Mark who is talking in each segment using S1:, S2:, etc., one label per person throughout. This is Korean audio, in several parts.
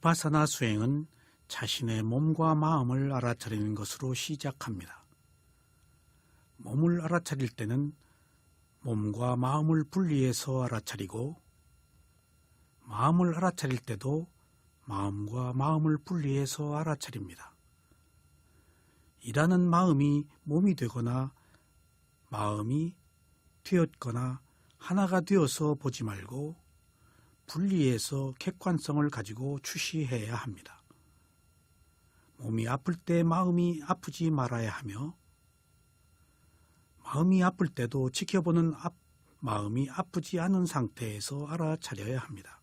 S1: 비파사나 수행은 자신의 몸과 마음을 알아차리는 것으로 시작합니다. 몸을 알아차릴 때는 몸과 마음을 분리해서 알아차리고 마음을 알아차릴 때도 마음과 마음을 분리해서 알아차립니다. 일하는 마음이 몸이 되거나 마음이 되었거나 하나가 되어서 보지 말고 분리해서 객관성을 가지고 추시해야 합니다. 몸이 아플 때 마음이 아프지 말아야 하며 마음이 아플 때도 지켜보는 앞, 마음이 아프지 않은 상태에서 알아차려야 합니다.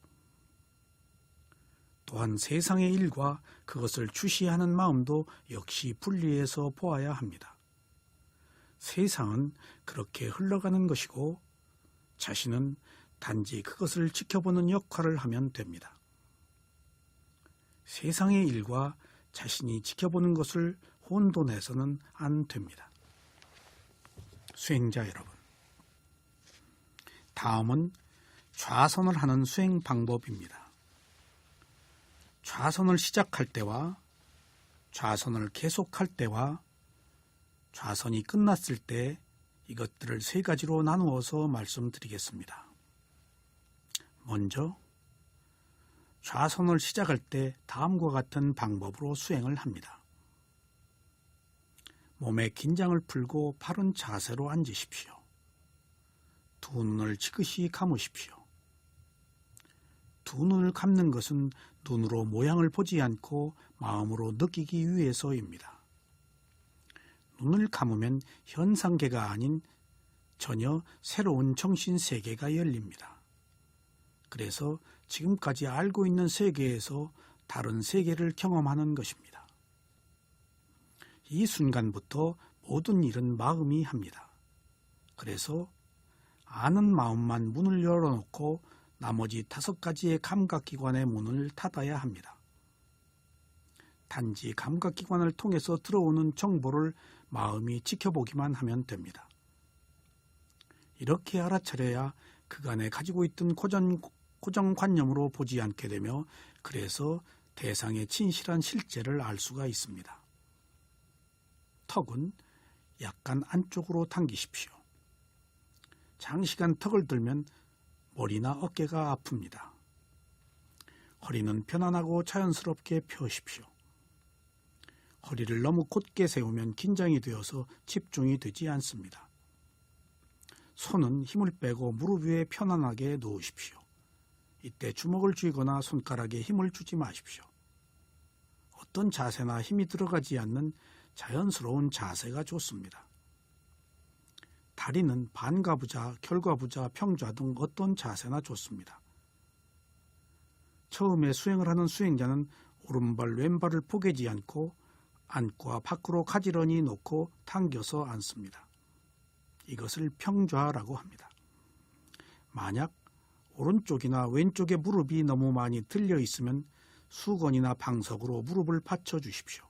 S1: 또한 세상의 일과 그것을 추시하는 마음도 역시 분리해서 보아야 합니다. 세상은 그렇게 흘러가는 것이고 자신은 단지 그것을 지켜보는 역할을 하면 됩니다. 세상의 일과 자신이 지켜보는 것을 혼돈해서는 안 됩니다. 수행자 여러분. 다음은 좌선을 하는 수행 방법입니다. 좌선을 시작할 때와 좌선을 계속할 때와 좌선이 끝났을 때 이것들을 세 가지로 나누어서 말씀드리겠습니다. 먼저 좌선을 시작할 때 다음과 같은 방법으로 수행을 합니다. 몸의 긴장을 풀고 바른 자세로 앉으십시오. 두 눈을 지그시 감으십시오. 두 눈을 감는 것은 눈으로 모양을 보지 않고 마음으로 느끼기 위해서입니다. 눈을 감으면 현상계가 아닌 전혀 새로운 정신 세계가 열립니다. 그래서 지금까지 알고 있는 세계에서 다른 세계를 경험하는 것입니다. 이 순간부터 모든 일은 마음이 합니다. 그래서 아는 마음만 문을 열어놓고 나머지 다섯 가지의 감각기관의 문을 닫아야 합니다. 단지 감각기관을 통해서 들어오는 정보를 마음이 지켜보기만 하면 됩니다. 이렇게 알아차려야 그간에 가지고 있던 고전, 고정관념으로 보지 않게 되며 그래서 대상의 진실한 실제를 알 수가 있습니다. 턱은 약간 안쪽으로 당기십시오. 장시간 턱을 들면 머리나 어깨가 아픕니다. 허리는 편안하고 자연스럽게 펴십시오. 허리를 너무 곧게 세우면 긴장이 되어서 집중이 되지 않습니다. 손은 힘을 빼고 무릎 위에 편안하게 놓으십시오. 이때 주먹을 쥐거나 손가락에 힘을 주지 마십시오. 어떤 자세나 힘이 들어가지 않는 자연스러운 자세가 좋습니다. 다리는 반가부자, 결과부자, 평좌 등 어떤 자세나 좋습니다. 처음에 수행을 하는 수행자는 오른발 왼발을 포개지 않고 안과 밖으로 가지런히 놓고 당겨서 앉습니다. 이것을 평좌라고 합니다. 만약 오른쪽이나 왼쪽에 무릎이 너무 많이 들려 있으면 수건이나 방석으로 무릎을 받쳐 주십시오.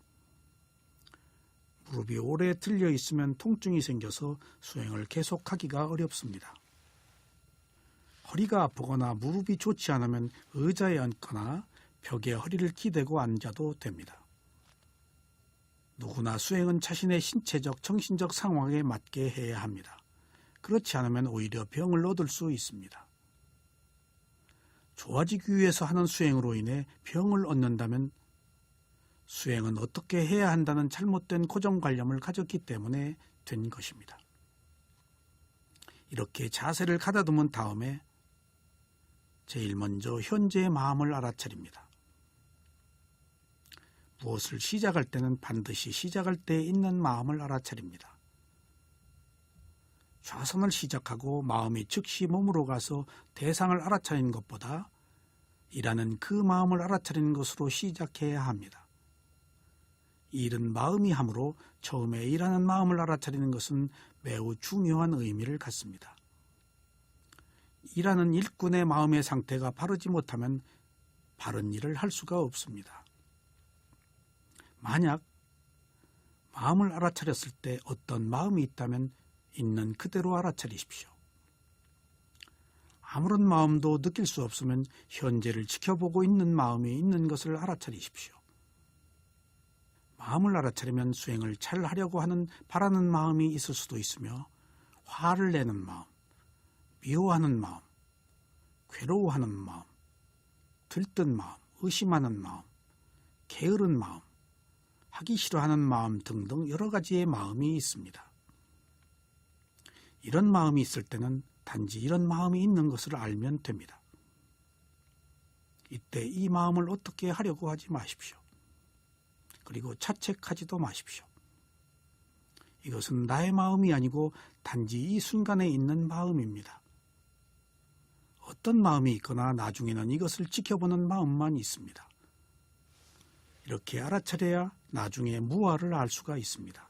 S1: 무릎이 오래 들려 있으면 통증이 생겨서 수행을 계속하기가 어렵습니다. 허리가 아프거나 무릎이 좋지 않으면 의자에 앉거나 벽에 허리를 기대고 앉아도 됩니다. 누구나 수행은 자신의 신체적, 정신적 상황에 맞게 해야 합니다. 그렇지 않으면 오히려 병을 얻을 수 있습니다. 좋아지기 위해서 하는 수행으로 인해 병을 얻는다면 수행은 어떻게 해야 한다는 잘못된 고정관념을 가졌기 때문에 된 것입니다. 이렇게 자세를 가다듬은 다음에 제일 먼저 현재의 마음을 알아차립니다. 무엇을 시작할 때는 반드시 시작할 때 있는 마음을 알아차립니다. 좌선을 시작하고 마음이 즉시 몸으로 가서 대상을 알아차리는 것보다 일하는 그 마음을 알아차리는 것으로 시작해야 합니다. 일은 마음이 함으로 처음에 일하는 마음을 알아차리는 것은 매우 중요한 의미를 갖습니다. 일하는 일꾼의 마음의 상태가 바르지 못하면 바른 일을 할 수가 없습니다. 만약 마음을 알아차렸을 때 어떤 마음이 있다면 있는 그대로 알아차리십시오. 아무런 마음도 느낄 수 없으면 현재를 지켜보고 있는 마음이 있는 것을 알아차리십시오. 마음을 알아차리면 수행을 잘 하려고 하는 바라는 마음이 있을 수도 있으며 화를 내는 마음, 미워하는 마음, 괴로워하는 마음, 들뜬 마음, 의심하는 마음, 게으른 마음, 하기 싫어하는 마음 등등 여러 가지의 마음이 있습니다. 이런 마음이 있을 때는 단지 이런 마음이 있는 것을 알면 됩니다. 이때 이 마음을 어떻게 하려고 하지 마십시오. 그리고 자책하지도 마십시오. 이것은 나의 마음이 아니고 단지 이 순간에 있는 마음입니다. 어떤 마음이 있거나 나중에는 이것을 지켜보는 마음만 있습니다. 이렇게 알아차려야 나중에 무아를 알 수가 있습니다.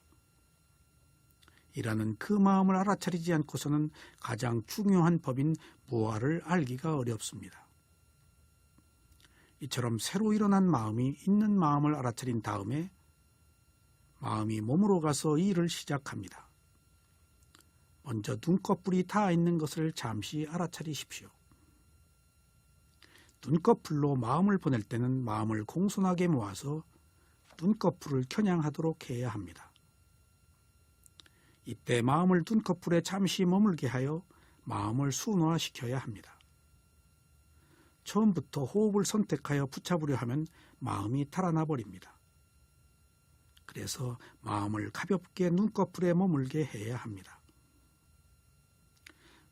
S1: 이라는 그 마음을 알아차리지 않고서는 가장 중요한 법인 무아를 알기가 어렵습니다. 이처럼 새로 일어난 마음이 있는 마음을 알아차린 다음에 마음이 몸으로 가서 일을 시작합니다. 먼저 눈꺼풀이 닿아 있는 것을 잠시 알아차리십시오. 눈꺼풀로 마음을 보낼 때는 마음을 공손하게 모아서 눈꺼풀을 겨냥하도록 해야 합니다. 이때 마음을 눈꺼풀에 잠시 머물게 하여 마음을 순화시켜야 합니다. 처음부터 호흡을 선택하여 붙잡으려 하면 마음이 달아나 버립니다. 그래서 마음을 가볍게 눈꺼풀에 머물게 해야 합니다.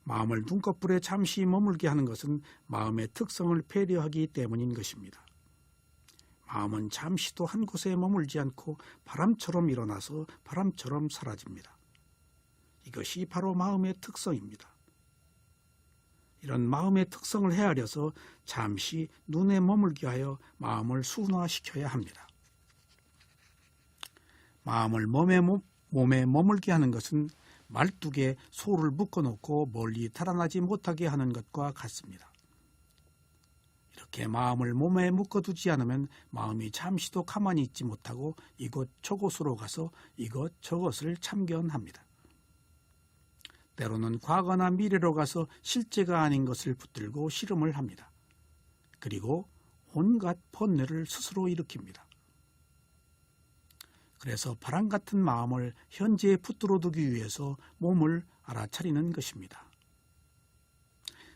S1: 마음을 눈꺼풀에 잠시 머물게 하는 것은 마음의 특성을 배려하기 때문인 것입니다. 마음은 잠시도 한 곳에 머물지 않고 바람처럼 일어나서 바람처럼 사라집니다. 이것이 바로 마음의 특성입니다. 이런 마음의 특성을 헤아려서 잠시 눈에 머물게 하여 마음을 순화시켜야 합니다. 마음을 몸에, 몸에 머물게 하는 것은 말뚝에 소를 묶어놓고 멀리 달아나지 못하게 하는 것과 같습니다. 이렇게 마음을 몸에 묶어두지 않으면 마음이 잠시도 가만히 있지 못하고 이곳 저곳으로 가서 이것 저것을 참견합니다. 때로는 과거나 미래로 가서 실제가 아닌 것을 붙들고 실험을 합니다. 그리고 온갖 번뇌를 스스로 일으킵니다. 그래서 바람 같은 마음을 현재에 붙들어 두기 위해서 몸을 알아차리는 것입니다.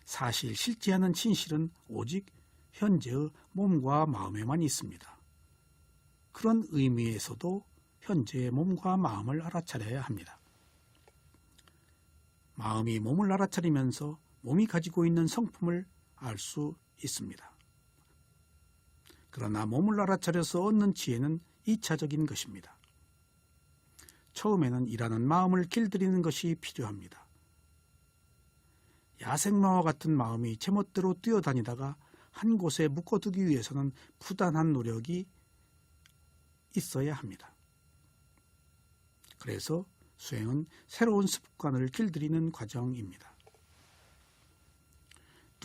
S1: 사실 실제하는 진실은 오직 현재의 몸과 마음에만 있습니다. 그런 의미에서도 현재의 몸과 마음을 알아차려야 합니다. 마음이 몸을 알아차리면서 몸이 가지고 있는 성품을 알 수 있습니다. 그러나 몸을 알아차려서 얻는 지혜는 2차적인 것입니다. 처음에는 일하는 마음을 길들이는 것이 필요합니다. 야생마와 같은 마음이 제멋대로 뛰어다니다가 한 곳에 묶어두기 위해서는 부단한 노력이 있어야 합니다. 그래서 수행은 새로운 습관을 길들이는 과정입니다.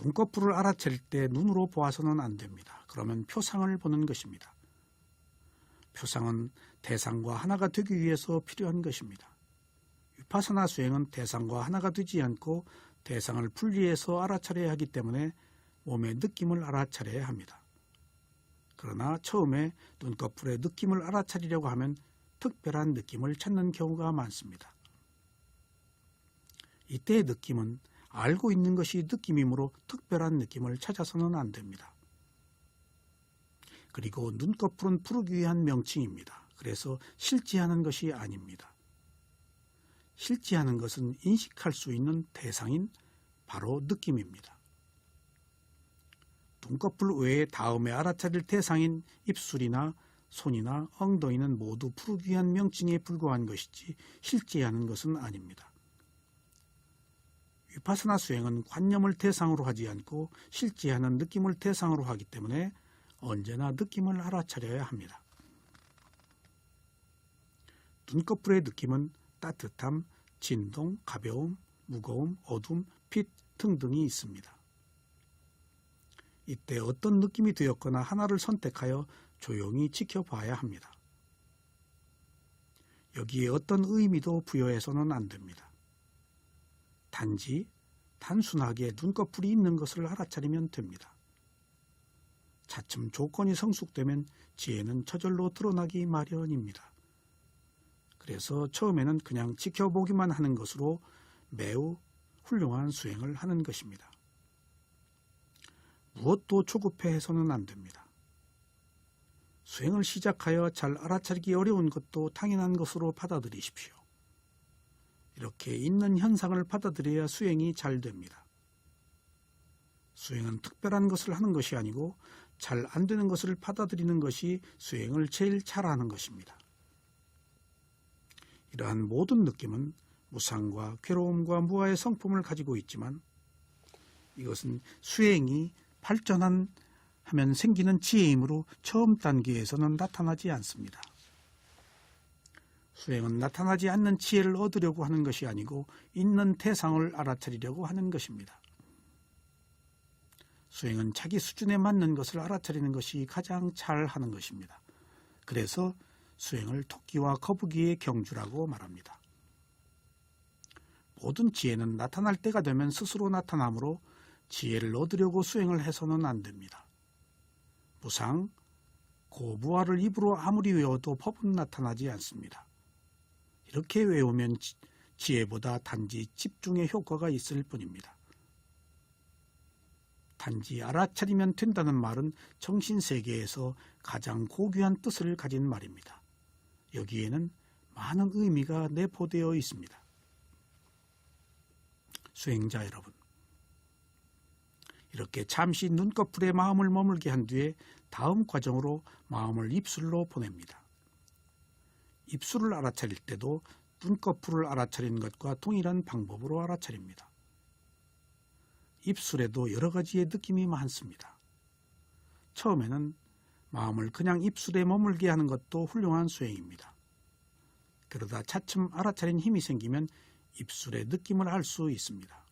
S1: 눈꺼풀을 알아챌 때 눈으로 보아서는 안 됩니다. 그러면 표상을 보는 것입니다. 표상은 대상과 하나가 되기 위해서 필요한 것입니다. 위파사나 수행은 대상과 하나가 되지 않고 대상을 분리해서 알아차려야 하기 때문에 몸의 느낌을 알아차려야 합니다. 그러나 처음에 눈꺼풀의 느낌을 알아차리려고 하면 특별한 느낌을 찾는 경우가 많습니다. 이때의 느낌은 알고 있는 것이 느낌이므로 특별한 느낌을 찾아서는 안 됩니다. 그리고 눈꺼풀은 푸르기 위한 명칭입니다. 그래서 실지하는 것이 아닙니다. 실지하는 것은 인식할 수 있는 대상인 바로 느낌입니다. 눈꺼풀 외에 다음에 알아차릴 대상인 입술이나 손이나 엉덩이는 모두 푸르기 위한 명칭에 불과한 것이지 실제하는 것은 아닙니다. 위파스나 수행은 관념을 대상으로 하지 않고 실제하는 느낌을 대상으로 하기 때문에 언제나 느낌을 알아차려야 합니다. 눈꺼풀의 느낌은 따뜻함, 진동, 가벼움, 무거움, 어둠, 빛 등등이 있습니다. 이때 어떤 느낌이 되었거나 하나를 선택하여 조용히 지켜봐야 합니다. 여기에 어떤 의미도 부여해서는 안 됩니다. 단지 단순하게 눈꺼풀이 있는 것을 알아차리면 됩니다. 차츰 조건이 성숙되면 지혜는 저절로 드러나기 마련입니다. 그래서 처음에는 그냥 지켜보기만 하는 것으로 매우 훌륭한 수행을 하는 것입니다. 무엇도 조급해 해서는 안 됩니다. 수행을 시작하여 잘 알아차리기 어려운 것도 당연한 것으로 받아들이십시오. 이렇게 있는 현상을 받아들여야 수행이 잘 됩니다. 수행은 특별한 것을 하는 것이 아니고 잘 안 되는 것을 받아들이는 것이 수행을 제일 잘하는 것입니다. 이러한 모든 느낌은 무상과 괴로움과 무아의 성품을 가지고 있지만 이것은 수행이 발전한 하면 생기는 지혜이므로 처음 단계에서는 나타나지 않습니다. 수행은 나타나지 않는 지혜를 얻으려고 하는 것이 아니고 있는 대상을 알아차리려고 하는 것입니다. 수행은 자기 수준에 맞는 것을 알아차리는 것이 가장 잘 하는 것입니다. 그래서 수행을 토끼와 거북이의 경주라고 말합니다. 모든 지혜는 나타날 때가 되면 스스로 나타나므로 지혜를 얻으려고 수행을 해서는 안 됩니다. 무상, 고부화를 입으로 아무리 외워도 법은 나타나지 않습니다. 이렇게 외우면 지혜보다 단지 집중의 효과가 있을 뿐입니다. 단지 알아차리면 된다는 말은 정신세계에서 가장 고귀한 뜻을 가진 말입니다. 여기에는 많은 의미가 내포되어 있습니다. 수행자 여러분, 이렇게 잠시 눈꺼풀에 마음을 머물게 한 뒤에 다음 과정으로 마음을 입술로 보냅니다. 입술을 알아차릴 때도 눈꺼풀을 알아차리는 것과 동일한 방법으로 알아차립니다. 입술에도 여러 가지의 느낌이 많습니다. 처음에는 마음을 그냥 입술에 머물게 하는 것도 훌륭한 수행입니다. 그러다 차츰 알아차린 힘이 생기면 입술의 느낌을 알 수 있습니다.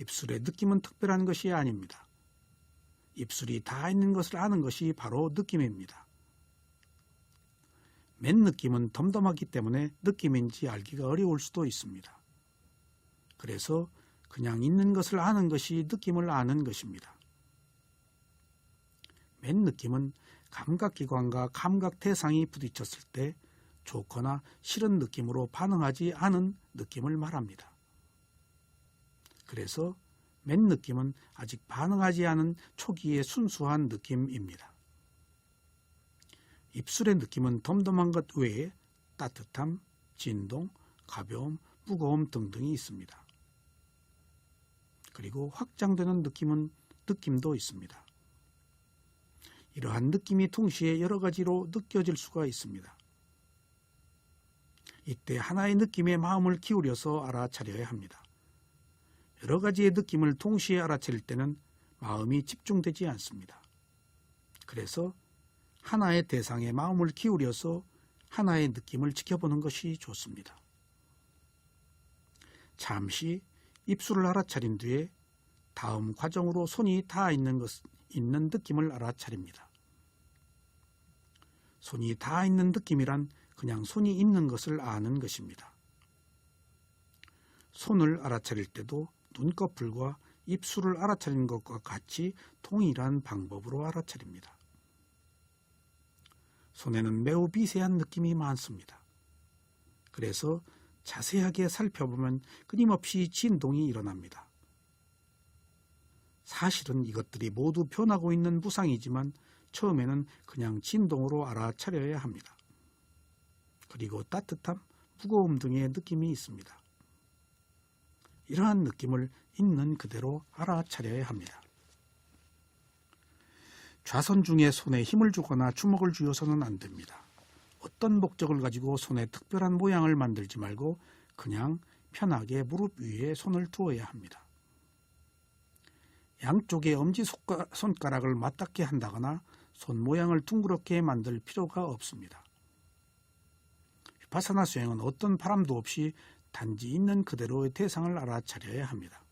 S1: 입술의 느낌은 특별한 것이 아닙니다. 입술이 다 있는 것을 아는 것이 바로 느낌입니다. 맨 느낌은 덤덤하기 때문에 느낌인지 알기가 어려울 수도 있습니다. 그래서 그냥 있는 것을 아는 것이 느낌을 아는 것입니다. 맨 느낌은 감각기관과 감각 대상이 부딪혔을 때 좋거나 싫은 느낌으로 반응하지 않은 느낌을 말합니다. 그래서 맨 느낌은 아직 반응하지 않은 초기의 순수한 느낌입니다. 입술의 느낌은 덤덤한 것 외에 따뜻함, 진동, 가벼움, 무거움 등등이 있습니다. 그리고 확장되는 느낌은 느낌도 있습니다. 이러한 느낌이 동시에 여러 가지로 느껴질 수가 있습니다. 이때 하나의 느낌에 마음을 기울여서 알아차려야 합니다. 여러 가지의 느낌을 동시에 알아차릴 때는 마음이 집중되지 않습니다. 그래서 하나의 대상에 마음을 기울여서 하나의 느낌을 지켜보는 것이 좋습니다. 잠시 입술을 알아차린 뒤에 다음 과정으로 손이 닿아 있는 것, 있는 느낌을 알아차립니다. 손이 닿아 있는 느낌이란 그냥 손이 있는 것을 아는 것입니다. 손을 알아차릴 때도 눈꺼풀과 입술을 알아차리는 것과 같이 동일한 방법으로 알아차립니다. 손에는 매우 미세한 느낌이 많습니다. 그래서 자세하게 살펴보면 끊임없이 진동이 일어납니다. 사실은 이것들이 모두 변하고 있는 무상이지만 처음에는 그냥 진동으로 알아차려야 합니다. 그리고 따뜻함, 무거움 등의 느낌이 있습니다. 이러한 느낌을 있는 그대로 알아차려야 합니다. 좌선 중에 손에 힘을 주거나 주먹을 쥐어서는 안 됩니다. 어떤 목적을 가지고 손에 특별한 모양을 만들지 말고 그냥 편하게 무릎 위에 손을 두어야 합니다. 양쪽에 엄지 손가락을 맞닿게 한다거나 손 모양을 둥그렇게 만들 필요가 없습니다. 바사나 수행은 어떤 바람도 없이 단지 있는 그대로의 대상을 알아차려야 합니다.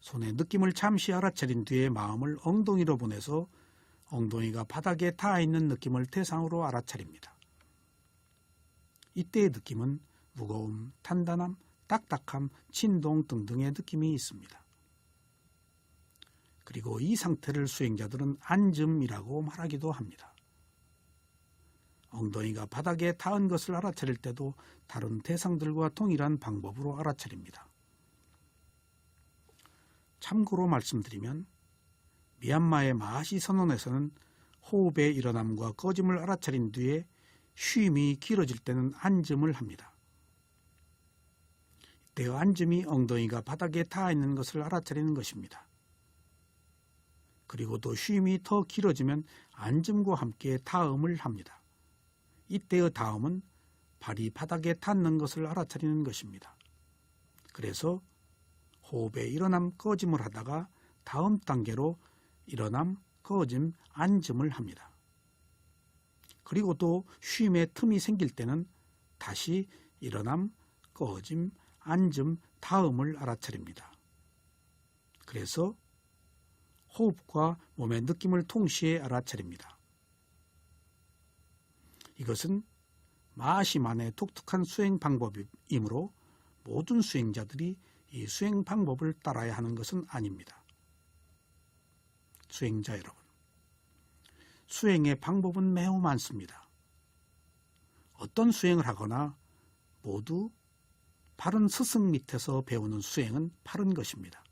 S1: 손의 느낌을 잠시 알아차린 뒤에 마음을 엉덩이로 보내서 엉덩이가 바닥에 닿아 있는 느낌을 대상으로 알아차립니다. 이때의 느낌은 무거움, 단단함, 딱딱함, 진동 등등의 느낌이 있습니다. 그리고 이 상태를 수행자들은 앉음이라고 말하기도 합니다. 엉덩이가 바닥에 닿은 것을 알아차릴 때도 다른 대상들과 동일한 방법으로 알아차립니다. 참고로 말씀드리면 미얀마의 마시 선언에서는 호흡의 일어남과 꺼짐을 알아차린 뒤에 쉼이 길어질 때는 앉음을 합니다. 이때 앉음이 엉덩이가 바닥에 닿아 있는 것을 알아차리는 것입니다. 그리고 또 쉼이 더 길어지면 앉음과 함께 다음을 합니다. 이때의 다음은 발이 바닥에 닿는 것을 알아차리는 것입니다. 그래서 호흡의 일어남 꺼짐을 하다가 다음 단계로 일어남, 꺼짐, 앉음을 합니다. 그리고 또 쉼의 틈이 생길 때는 다시 일어남, 꺼짐, 앉음, 다음을 알아차립니다. 그래서 호흡과 몸의 느낌을 동시에 알아차립니다. 이것은 마시만의 독특한 수행 방법이므로 모든 수행자들이 이 수행 방법을 따라야 하는 것은 아닙니다. 수행자 여러분, 수행의 방법은 매우 많습니다. 어떤 수행을 하거나 모두 바른 스승 밑에서 배우는 수행은 바른 것입니다.